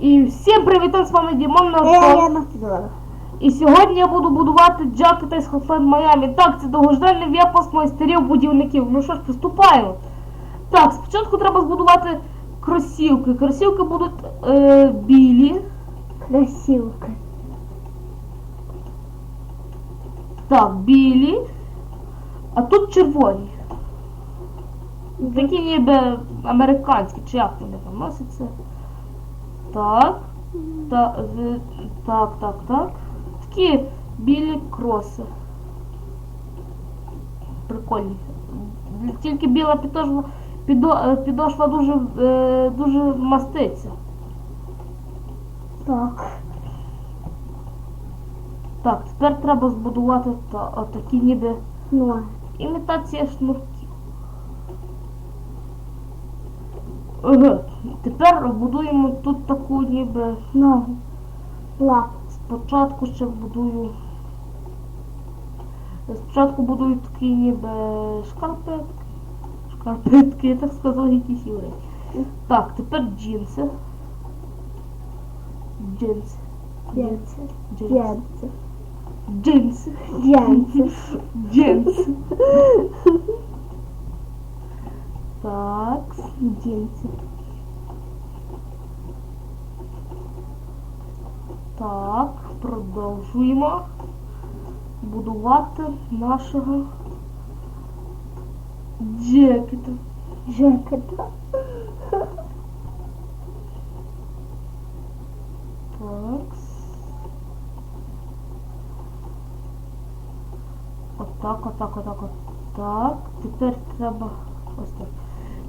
І всім привіт, з вами Дімон Я, я Навколо. на. І сьогодні я буду будувати джакета з Half-Life Miami. Так, це довгожданий випуск майстерів будівників. Ну що ж, приступаємо. Так, спочатку треба збудувати кросівки. Кросівки будуть е, білі. Красивка. Так, білі. А тут червоні. Такі ніби американські, чи як вони там носяться. Так. Та, з- так, так, так. Такі білі кроси. Прикольні. Тільки біла підошва, підо, е, підошва дуже, е, дуже маститься. Так. Так, тепер треба збудувати та, отакі ніби Ну. імітація шнурків. Ага. Тепер будуємо тут таку ніби. Ногу. Лап. Спочатку ще будую. Спочатку будую такі ніби шкарпетки. Шкарпетки, я так сказав, якісь євреї. Так, тепер джинси. Джинси. Джинси. Джинси. Джинси. Джинси. Джинси. Так, Джинси. так, продовжуємо будувати нашого джекета. Жакета. Так. Отак, отак, отак, отак. Тепер треба. Ось так.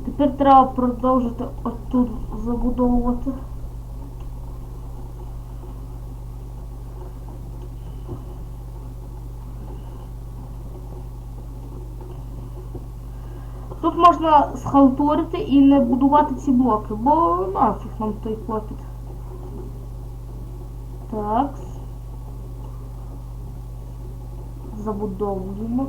Тепер треба продовжити отут забудовувати. Тут можна схалтурити і не будувати ці блоки, бо нафіг нам той клопіт. Так. Забудовуємо.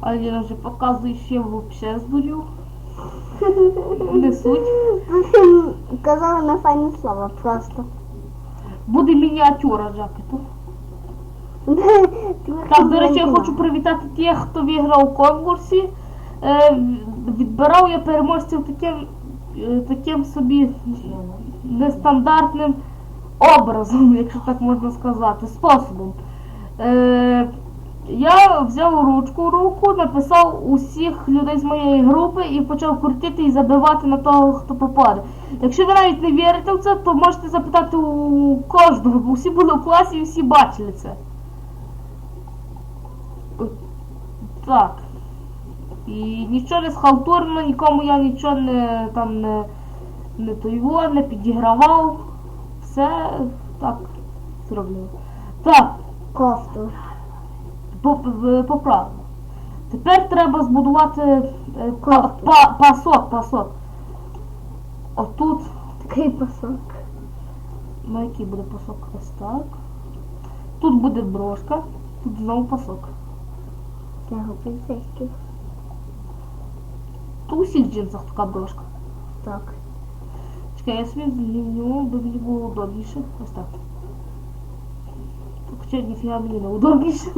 Аліна вже показує, що я взагалі здурю. Не суть. Казала на файне слово просто. Буде мініатюра жакету. Так, до речі, я хочу привітати тих, хто виграв у конкурсі. Е, відбирав я переможців таким, е, таким собі нестандартним образом, якщо так можна сказати, способом. Е, я взяв ручку руку, написав усіх людей з моєї групи і почав крутити і забивати на того, хто попаде. Якщо ви навіть не вірите в це, то можете запитати у кожного, бо всі були в класі і всі бачили це. Так. І нічого не схалтурно, нікому я нічого не там не, не тойво, не підігравав. Все так зроблено. Так, Кофту. По, по, по правилу. Тепер треба збудувати е, па, па, пасок, пасок. Отут, Такий пасок. ну який буде пасок? Ось так. Тут буде брошка, тут знову пасок. Його поліцейський. Тут у всіх джинсах така брошка. Так. Чекай, я собі зміню, би мені було удобніше. Ось так. Хоча ніфіга мені не удобніше.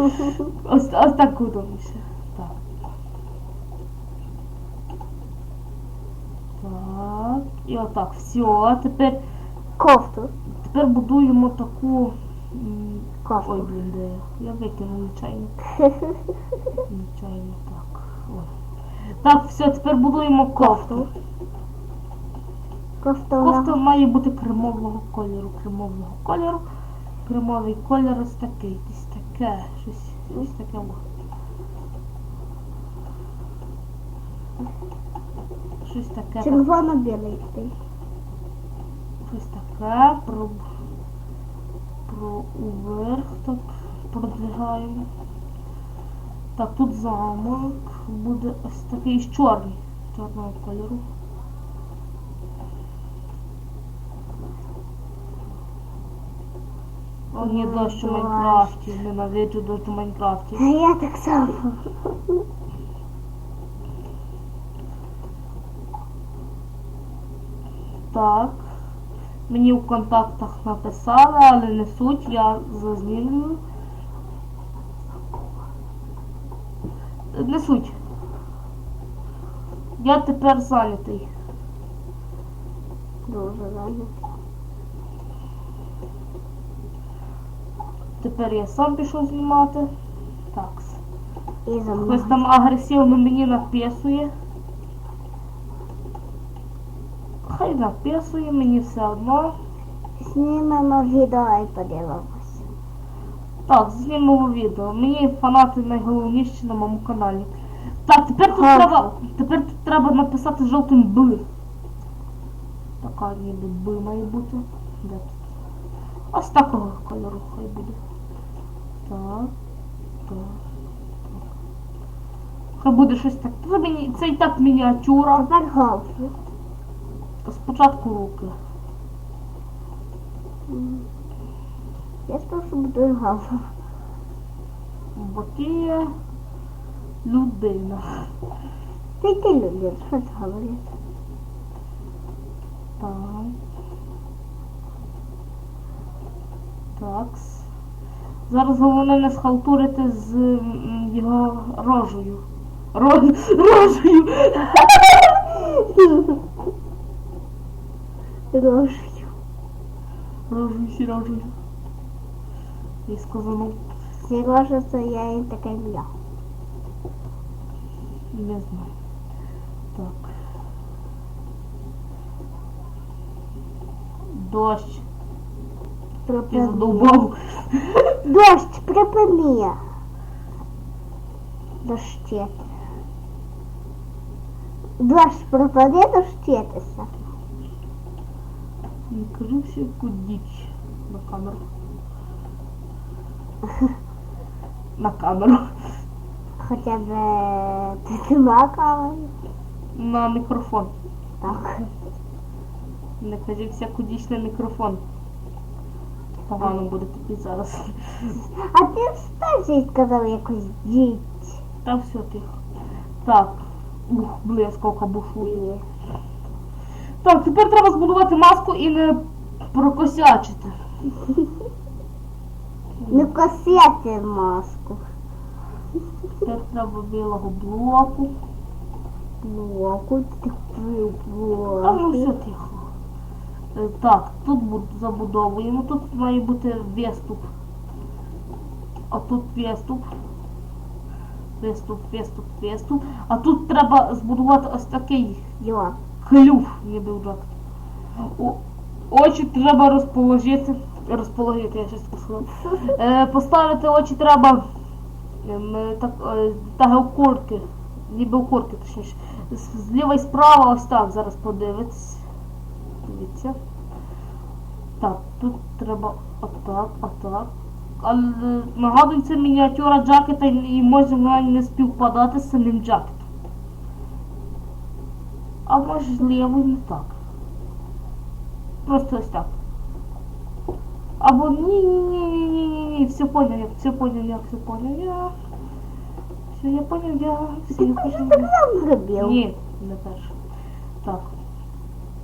Ось, ось так удобніше. Так. Так. І отак. Все. Тепер, Кофту. тепер будуємо таку. Кофту. Ой, блін, де я? Я викинув нечайно. Нечайно так. Ой. Так, все, тепер будуємо кофту. Кофта Кофта має бути кремового кольору, кремового кольору. Кремовий кольор ось такий, десь таке, щось, щось таке. Щось таке, Червоно-білий такий. щось таке, про, про уверх так продвигаємо. Так, тут замок буде ось такий чорний, чорного кольору. Ні, дощ у Майнкрафті. Ненавиджу дощ у Майнкрафті. А я так само. Так. Мені в контактах написали, але не суть, я зазнімлюю. Не суть. Я тепер зайнятий. Дуже зайнятий. Тепер я сам пішов знімати. Так. І за Хтось там агресивно мені написує. Хай написує, мені все одно. Знімемо відео і подивимося. Так, знімемо відео. Мені фанати найголовніші на моєму каналі. Так, тепер тут треба. Тепер тут треба написати жовтим Б. Така ніби Б має бути. Де тут? Ось такого кольору хай буде. Так. Так. так. Хай буде щось так. Це, мені, це і так мініатюра. Голфі. Спочатку руки. Я спершу буду голфі. Бо ти є людина. Ти ти люди, що ти говориш? Так. Такс. Зараз головне не схалтурити з м, його рожею. Ро... Рожею. Рожею. Рожею сірожею. І сказано, Сережа, це я і таке ім'я. не знаю. Так. Дощ. Ти задовбав. Дощ, припини. Дощити. Дощ, припини дощитися. Не кажу всяку діч на камеру. На камеру. Хоча б е, ти нема камери. На мікрофон. Так. Не кажи всяку діч на мікрофон. Погано буде тобі зараз. А ти встань і сказав якусь діть. Та все тихо. Так. Ух, блискавка бушує. Так, тепер треба збудувати маску і не прокосячити. Не косяти маску. Тепер треба білого блоку. Блоку, ти купив А ну все тихо. Е, Так, тут забудовуємо. Тут має бути виступ. А тут виступ. Виступ, виступ, виступ. А тут треба збудувати ось такий Йо. клюв, ніби в джакет. Очі треба розположити. Розположити, я щось сказала. Е, поставити очі треба ем, е, так, е, так у. Ніби у куртки, точніше. Зліва і справа ось так зараз подивитись. Дивіться. Так, тут треба отак, отак. Але нагадую, це мініатюра джакета і може вона не співпадати з самим джакетом. А можливо не так. Просто ось так. Або ні, ні, ні, ні, ні, ні, ні, все понял, я, все понял, я, все понял, я. Все, я понял, я, все, я так зробив. Ні, не перше. Так,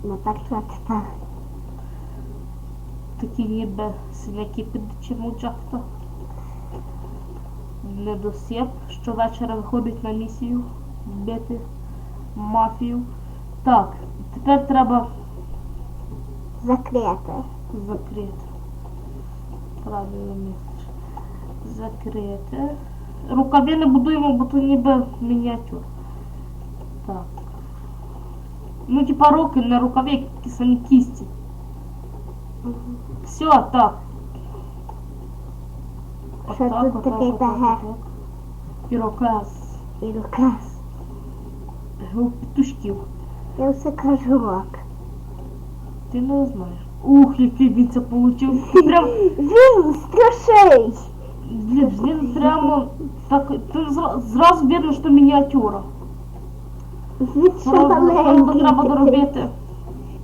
Ну так це так. Такі ніби синяки під чому джакета. Недосип, щовечора виходить на місію вбити мафію. Так, тепер треба Закрити. Закрити. Правильно місце. Закрити. Рукаві не будуємо, бо то ніби мініатюр. Так. Ну, типа руки не рукаві, які самі кісті. Все, так. Що тут такий тагер? Піроказ. І рукас. Петушків. Я все кажу рок. Ти не знаєш. Ух, який він це получив. Прям Він страшний. Блін, він прямо так. Ти зра- зразу видно, що мініатюра. Він Правда, правда, треба доробити.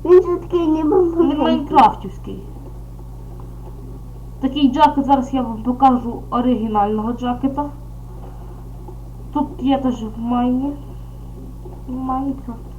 Він же такий ніби Він майнкрафтівський. Такий джакет, зараз я вам покажу оригінального джакета. Тут є теж в майні. Майнкрафт.